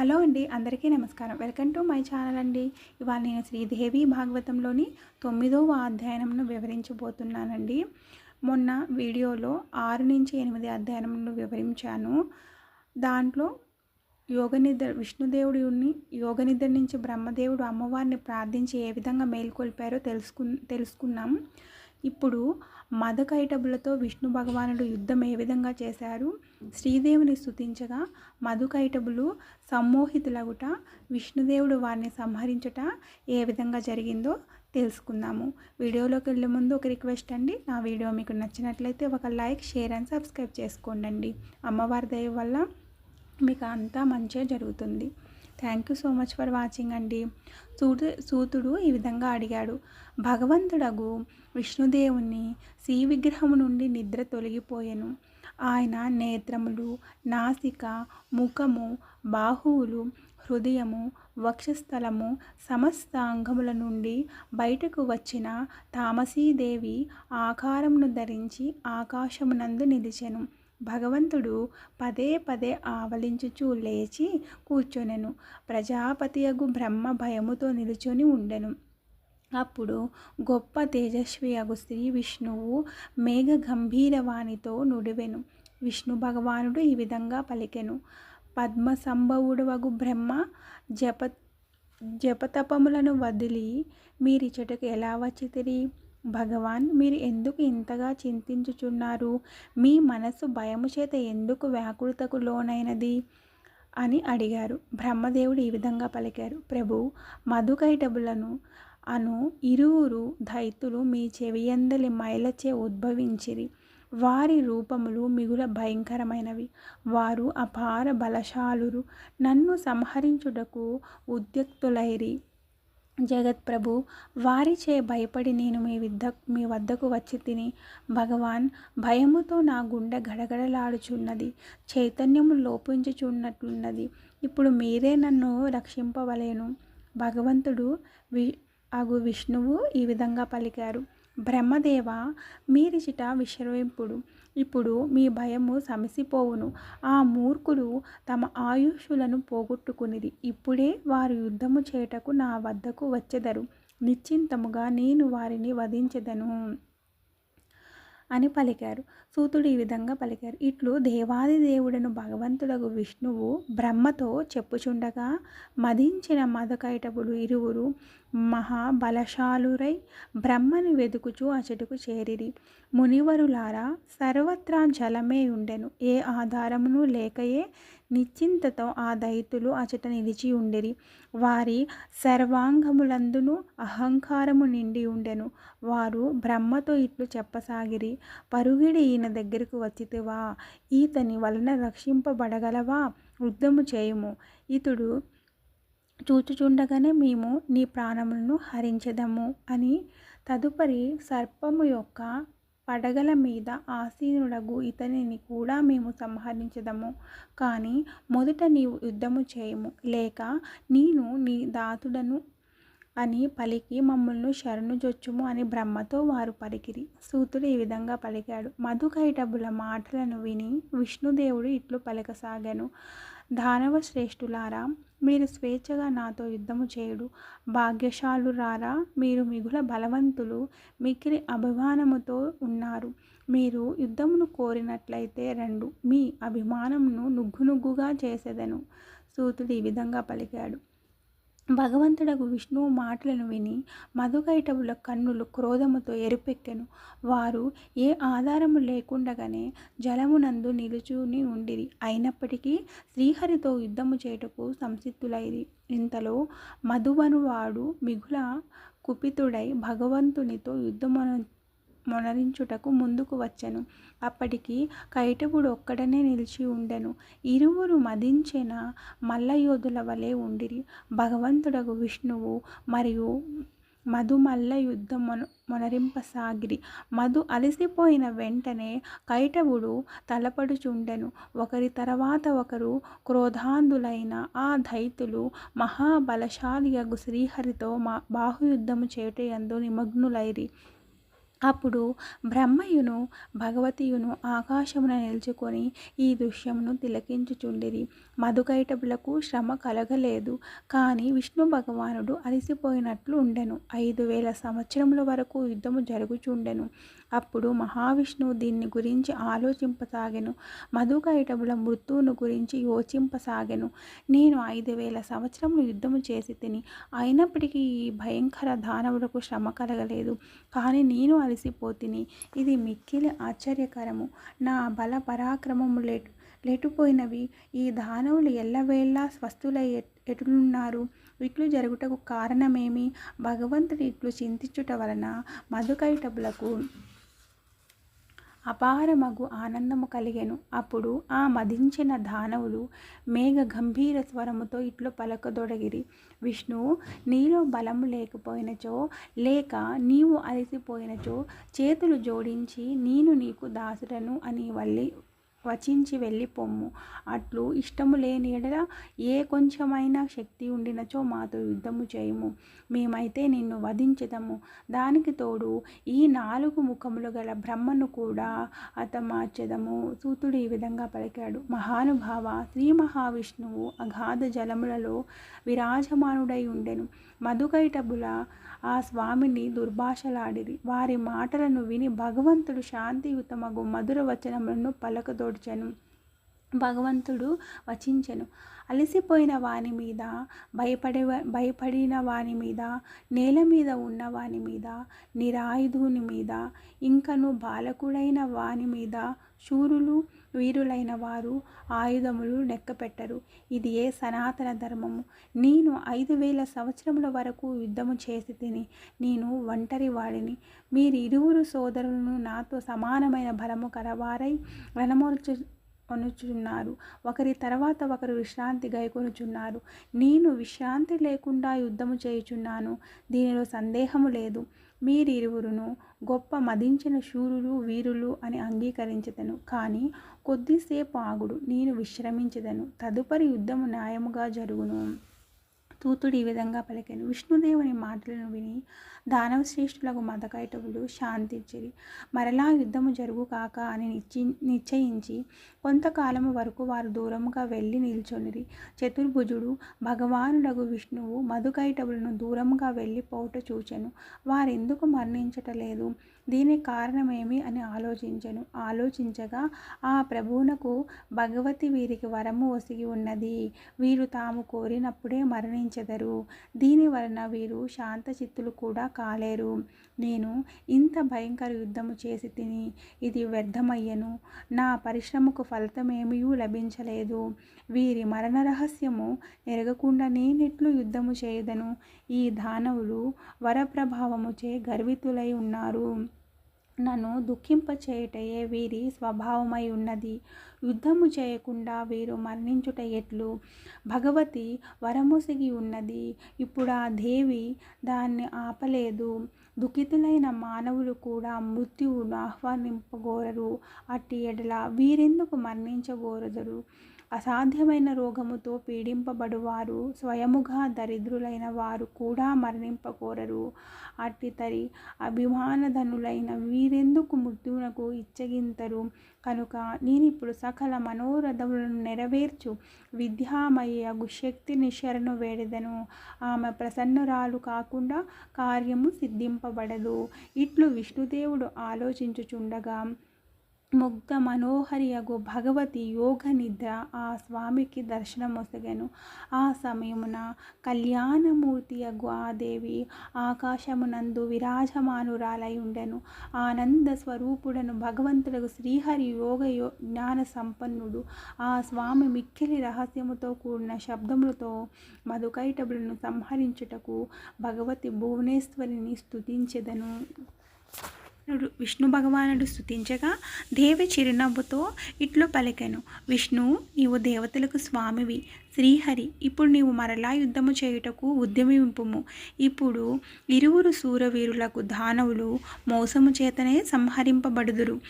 Hello అండి అందరికీ నమస్కారం. వెల్కమ్ టు మై ఛానల్ అండి. ఇవాళ నేను శ్రీదేవి భాగవతంలోని తొమ్మిదవ అధ్యయనంను వివరించబోతున్నానండి. మొన్న వీడియోలో ఆరు నుంచి ఎనిమిది అధ్యయనంను వివరించాను. దాంట్లో యోగనిద్ర విష్ణుదేవుడిని యోగనిద్ర నుంచి బ్రహ్మదేవుడు అమ్మవారిని ప్రార్థించి ఏ విధంగా మేల్కొల్పారో తెలుసుకు తెలుసుకున్నాం. ఇప్పుడు మధుకైటబులతో విష్ణు భగవానుడు యుద్ధం ఏ విధంగా చేశారు? శ్రీదేవుని స్తుతించగా మధుకైటబులు సమ్మోహితులగుట విష్ణుదేవుడు వారిని సంహరించుట ఏ విధంగా జరిగిందో తెలుసుకుందాము. వీడియోలోకి వెళ్ళే ముందు ఒక రిక్వెస్ట్ అండి. నా వీడియో మీకు నచ్చినట్లయితే ఒక లైక్ షేర్ అండ్ సబ్స్క్రైబ్ చేసుకోండి అమ్మవారి దయ వల్ల మీకు అంతా మంచిగా జరుగుతుంది. Thank you so much for watching అండి. సూతు సూతుడు ఈ విధంగా అడిగాడు. భగవంతుడగు విష్ణుదేవుని శ్రీ విగ్రహము నుండి నిద్ర తొలగిపోయెను. ఆయన నేత్రములు నాసిక ముఖము బాహువులు హృదయము వక్షస్థలము సమస్త అంగముల నుండి బయటకు వచ్చిన తామసీదేవి ఆకారమును ధరించి ఆకాశమునందు నిలిచెను. భగవంతుడు పదే పదే ఆవలించుచూ లేచి కూర్చొనెను. ప్రజాపతియగు బ్రహ్మ భయముతో నిలుచొని ఉండెను. అప్పుడు గొప్ప తేజస్వి అగు శ్రీ విష్ణువు మేఘ గంభీరవాణితో నుడివెను. విష్ణు భగవానుడు ఈ విధంగా పలికెను. పద్మ సంభవుడవగు బ్రహ్మ జప జపతపములను వదిలి మీరిచటకు ఎలా వచ్చితిరి? భగవాన్ మీరు ఎందుకు ఇంతగా చింతించుచున్నారు? మీ మనసు భయము చేత ఎందుకు వ్యాకులతకు లోనైనది? అని అడిగారు. బ్రహ్మదేవుడు ఈ విధంగా పలికారు. ప్రభు మధుకైటబులను అను ఇరువురు దైతులు మీ చెవియందలి మైలచే ఉద్భవించిరి. వారి రూపములు మిగుల భయంకరమైనవి. వారు అపార బలశాలురు. నన్ను సంహరించుటకు ఉద్యక్తులైరి. జగత్ప్రభు వారిచే భయపడి నేను మీ విద్ద మీ వద్దకు వచ్చి తిని భగవాన్ భయముతో నా గుండె గడగడలాడుచున్నది చైతన్యము లోపించుచున్నట్లున్నది. ఇప్పుడు మీరే నన్ను రక్షింపవలేను. భగవంతుడు వి అగు విష్ణువు ఈ విధంగా పలికారు. బ్రహ్మదేవ మీరిచిట విశ్రవింపుడు. ఇప్పుడు మీ భయము సమసిపోవును. ఆ మూర్ఖులు తమ ఆయుష్యులను పోగొట్టుకునిది. ఇప్పుడే వారు యుద్ధము చేటకు నా వద్దకు వచ్చెదరు. నిశ్చింతముగా నేను వారిని వధించెదను. అని పలికారు. సూతుడు ఈ విధంగా పలికారు. ఇట్లు దేవాది దేవుడను భగవంతుడకు విష్ణువు బ్రహ్మతో చెప్పుచుండగా మదించిన మదకైటపుడు ఇరువురు మహాబలశాలురై బ్రహ్మను వెదుకుచు అచటుకు చేరిరి. మునివరులారా సర్వత్రా జలమే ఉండెను. ఏ ఆధారమును లేకయే నిశ్చింతతో ఆ దైతులు అచట నిలిచి ఉండిరి. వారి సర్వాంగములందును అహంకారము నిండి ఉండెను. వారు బ్రహ్మతో ఇట్లు చెప్పసాగిరి. పరుగిడి ఈయన దగ్గరకు వచ్చితివా ఈతని వలన రక్షింపబడగలవా? యుద్ధము చేయుము. ఇతడు చూచుచుండగానే మేము నీ ప్రాణములను హరించదము అని తదుపరి సర్పము యొక్క పడగల మీద ఆసీనుడగు ఇతనిని కూడా మేము సంహరించదము. కానీ మొదట నీవు యుద్ధము చేయము. లేక నేను నీ దాతుడను అని పలికి మమ్మల్ని శరణు జొచ్చుము అని బ్రహ్మతో వారు పలికిరి. సూతుడు ఈ విధంగా పలికాడు మధుకైటబుల మాటలను విని విష్ణుదేవుడు ఇట్లు పలకసాగాను. దానవ శ్రేష్ఠులారా మీరు స్వేచ్ఛగా నాతో యుద్ధము చేయుడు. భాగ్యశాలురారా మీరు మిగుల బలవంతులు. మిక్కిలి అభిమానముతో ఉన్నారు. మీరు యుద్ధమును కోరినట్లయితే రెండు. మీ అభిమానమును నుగ్గునుగ్గుగా చేసేదను. సూతుడు ఈ విధంగా పలికాడు భగవంతుడకు విష్ణువు మాటలను విని మధుకైటవుల కన్నులు క్రోధముతో ఎరుపెక్కెను వారు ఏ ఆధారము లేకుండగానే జలమునందు నిలుచుని ఉండిరి. అయినప్పటికీ శ్రీహరితో యుద్ధము చేయుటకు సంసిద్ధులైరి. ఇంతలో మధువనువాడు మిగుల కుపితుడై భగవంతునితో యుద్ధమును మొనరించుటకు ముందుకు వచ్చెను. అప్పటికి కైటవుడు ఒక్కడనే నిలిచి ఉండెను. ఇరువురు మదించిన మల్లయోధుల వలె ఉండిరి. భగవంతుడకు విష్ణువు మరియు మధు మల్ల యుద్ధం మొన మొనరింపసాగిరి మధు అలసిపోయిన వెంటనే కైటవుడు తలపడుచుండెను. ఒకరి తర్వాత ఒకరు క్రోధాంధులైన ఆ దైతులు మహాబలశాలియగు శ్రీహరితో మా బాహుయుద్ధము చేయుటయందు నిమగ్నులైరి. అప్పుడు బ్రహ్మయును భగవతియును ఆకాశమున నిలుచుకొని ఈ దృశ్యమును తిలకించుచుండిరి. మధుకైటపులకు శ్రమ కలగలేదు. కానీ విష్ణు భగవానుడు అలసిపోయినట్లు ఉండెను. ఐదు వేల సంవత్సరముల వరకు యుద్ధము జరుగుచుండెను. అప్పుడు మహావిష్ణువు దీన్ని గురించి ఆలోచింపసాగెను. మధుకైటబుల మృత్యువును గురించి యోచింపసాగెను. నేను ఐదు వేల సంవత్సరములు యుద్ధము చేసి తిని అయినప్పటికీ ఈ భయంకర దానవులకు శ్రమ కలగలేదు. కానీ నేను అలసిపోతిని ఇది మిక్కిలి ఆశ్చర్యకరము. నా బల పరాక్రమము లేటు లేటుపోయినవి. ఈ దానవులు ఎల్లవేళ్ళ స్వస్థులై ఎటులున్నారు ఇట్లు జరుగుటకు కారణమేమి? భగవంతుడి ఇట్లు చింతించుట వలన మధుకైటబులకు అపారమగు ఆనందము కలిగెను. అప్పుడు ఆ మదించిన దానవులు మేఘ గంభీర స్వరముతో ఇట్లు పలకదొడగిరి. విష్ణు నీలో బలము లేకపోయినచో లేక నీవు అలసిపోయినచో చేతులు జోడించి నేను నీకు దాసుడను అని వల్లి వచించి వెళ్ళిపోమ్ము. అట్లు ఇష్టము లేని ఎడల ఏ కొంచెమైనా శక్తి ఉండినచో మాతో యుద్ధము చేయము. మేమైతే నిన్ను వధించదము. దానికి తోడు ఈ నాలుగు ముఖములు గల బ్రహ్మను కూడా అతమార్చదము సూతుడు ఈ విధంగా పలికాడు. మహానుభావ శ్రీ మహావిష్ణువు అగాధ జలములలో విరాజమానుడై ఉండెను. మధుకైటబుల ఆ స్వామిని దుర్భాషలాడిరి. వారి మాటలను విని భగవంతుడు శాంతియుతమగు మధుర వచనములను ওর భగవంతుడు వచించెను. అలసిపోయిన వాని మీద భయపడే భయపడిన వాని మీద నేల మీద ఉన్న వాని మీద నిరాయుధుని మీద ఇంకను బాలకుడైన వాని మీద శూరులు వీరులైన వారు ఆయుధములు లెక్కపెట్టరు. ఇది ఏ సనాతన ధర్మము? నేను ఐదు వేల సంవత్సరముల వరకు యుద్ధము చేసి తిని నేను ఒంటరి వాడిని. మీరు ఇరువురు సోదరులను నాతో సమానమైన బలము కలవారై రణమోర్చు కొనుచున్నారు ఒకరి తర్వాత ఒకరు విశ్రాంతి గైకొనుచున్నారు. నేను విశ్రాంతి లేకుండా యుద్ధము చేయుచున్నాను. దీనిలో సందేహము లేదు. మీరిరువురును గొప్ప మదించిన శూరులు వీరులు అని అంగీకరించదను. కానీ కొద్దిసేపు ఆగుడు. నేను విశ్రమించదను. తదుపరి యుద్ధము న్యాయముగా జరుగును. దూతుడు ఈ విధంగా పలికాను విష్ణుదేవుని మాటలను విని దానవ శ్రేష్ఠులకు శాంతించిరి మరలా యుద్ధము జరుగు కాక అని నిశ్చి నిశ్చయించి కొంతకాలము వరకు వారు దూరముగా వెళ్ళి నిల్చొనిరి. చతుర్భుజుడు భగవానుడగు విష్ణువు మధుకైటవులను దూరముగా వెళ్ళి పోట చూచెను. వారెందుకు మరణించటలేదు దీనికి కారణమేమి అని ఆలోచించను. ఆలోచించగా ఆ ప్రభువునకు భగవతి వీరికి వరము ఒసిగి ఉన్నది. వీరు తాము కోరినప్పుడే మరణించ దీని వలన వీరు శాంతచిత్తులు కూడా కాలేరు. నేను ఇంత భయంకర యుద్ధము చేసి తిని ఇది వ్యర్థమయ్యను. నా పరిశ్రమకు ఫలితమేమీ లభించలేదు. వీరి మరణ రహస్యము ఎరగకుండా నేనెట్లు యుద్ధము చేయదను. ఈ దానవులు వరప్రభావముచే గర్వితులై ఉన్నారు. నన్ను దుఃఖింపచేయుటయే వీరి స్వభావమై ఉన్నది. యుద్ధము చేయకుండా వీరు మరణించుట ఎట్లు? భగవతి వరముసిగి ఉన్నది. ఇప్పుడు ఆ దేవి దాన్ని ఆపలేదు. దుఃఖితులైన మానవులు కూడా మృత్యువును ఆహ్వానింపగోరరు. అట్టి ఎడల వీరెందుకు మరణించగోరదరు? అసాధ్యమైన రోగముతో పీడింపబడువారు స్వయముగా దరిద్రులైన వారు కూడా మరణింపకోరరు అట్టి తరి అభిమానధనులైన వీరెందుకు మృత్యువునకు ఇచ్చగింతరు? కనుక నేను ఇప్పుడు సకల మనోరథములను నెరవేర్చు విద్యామయ్యగు శక్తిని శరణు వేడెదను. ఆమె ప్రసన్నురాలు కాకుండా కార్యము సిద్ధింపబడదు. ఇట్లు విష్ణుదేవుడు ఆలోచించుచుండగా ముగ్ధ మనోహరియగు భగవతి యోగ నిద్ర ఆ స్వామికి దర్శనమొసగెను ఆ సమయమున కళ్యాణమూర్తియగు ఆ దేవి ఆకాశమునందు విరాజమానురాలై ఉండెను. ఆనంద స్వరూపుడను భగవంతుడకు శ్రీహరి యోగ యో జ్ఞాన సంపన్నుడు. ఆ స్వామి మిక్కిలి రహస్యముతో కూడిన శబ్దములతో మధుకైటబులను సంహరించుటకు భగవతి భువనేశ్వరిని విష్ణుడు విష్ణు భగవానుడు స్థుతించగా దేవి చిరునవ్వుతో ఇట్లు పలికెను. విష్ణు నీవు దేవతలకు స్వామివి. శ్రీహరి ఇప్పుడు నీవు మరలా యుద్ధము చేయుటకు ఉద్యమింపుము. ఇప్పుడు ఇరువురు సూరవీరులకు దానవులు మోసము చేతనే సంహరింపబడుదురు.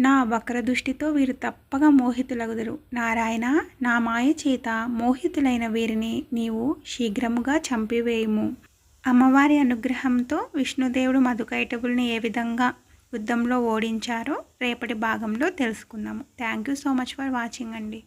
నా వక్రదృష్టితో వీరు తప్పగా మోహితులగుదురు. నారాయణ నా మాయ చేత మోహితులైన వీరిని నీవు శీఘ్రముగా చంపివేయుము. అమ్మవారి అనుగ్రహంతో విష్ణుదేవుడు మధుకైటబుల్ని ఏ విధంగా యుద్ధంలో ఓడించారో రేపటి భాగంలో తెలుసుకుందాము. Thank you so much for watching అండి.